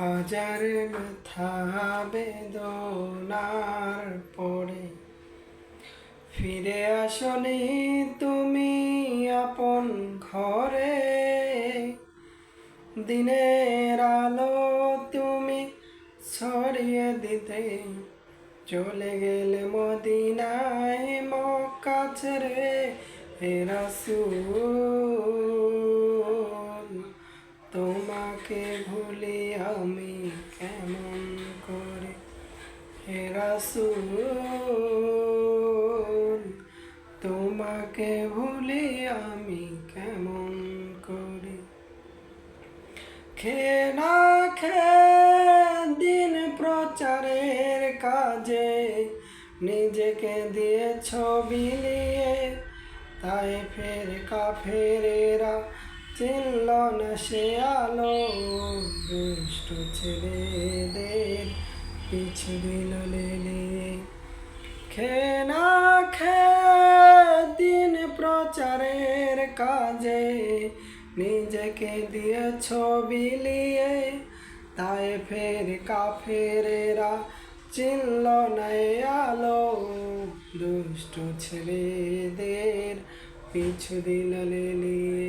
হাজার ব্যথা বেদনার পরে ফিরে আসনি তুমি আপন ঘরে। দিনের আলো তুমি ছড়িয়ে দিতে চলে গেলে মদিনায় মক্কা ছেড়ে হে রাসূল। তোমাকে ভুলি আমি কেমন করে হে তোমাকে ভুলি আমি কেমন করে? খে না খে, দিন প্রচারের কাজে নিজেকে দিয়ে ছবি নিয়ে, তাই ফের কা কাফেরেরা চিনল না সে আলো, দুষ্ট ছেলেদের পিছু দিল লেলিয়ে খে না খে দিন প্রচারের কাজে, নিজেকে দিয়ে ছবি লিয়ে তাই ফের কাফেরেরা চিনল নাই আলো, দুষ্ট ছেলেদের পিছু দিল লেলিয়ে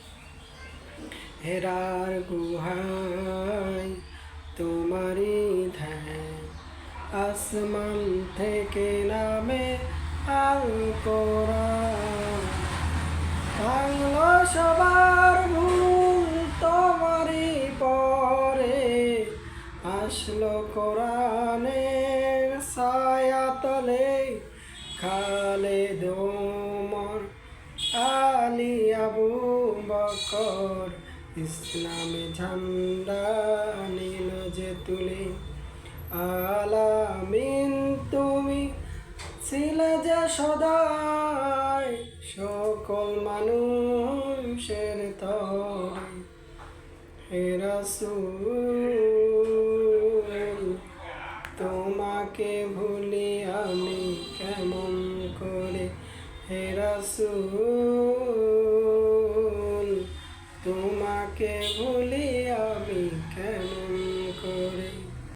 হেরার গুহায় তোমারি ধ্যান। আসমান থেকে নামে আল কোরআন। সবার ভুল তোমারি পরে। আসলো কোরআনের সায়াতলে খালে দোমর আলী আবু বকর। ইসলামে ঝান্ডা নীল যে তুলে। আলামিন, তুমি ছিলে যে সদাই সকল মানুষের রাসূল, তোমাকে ভুলি আমি কেমন করে? হে রাসূল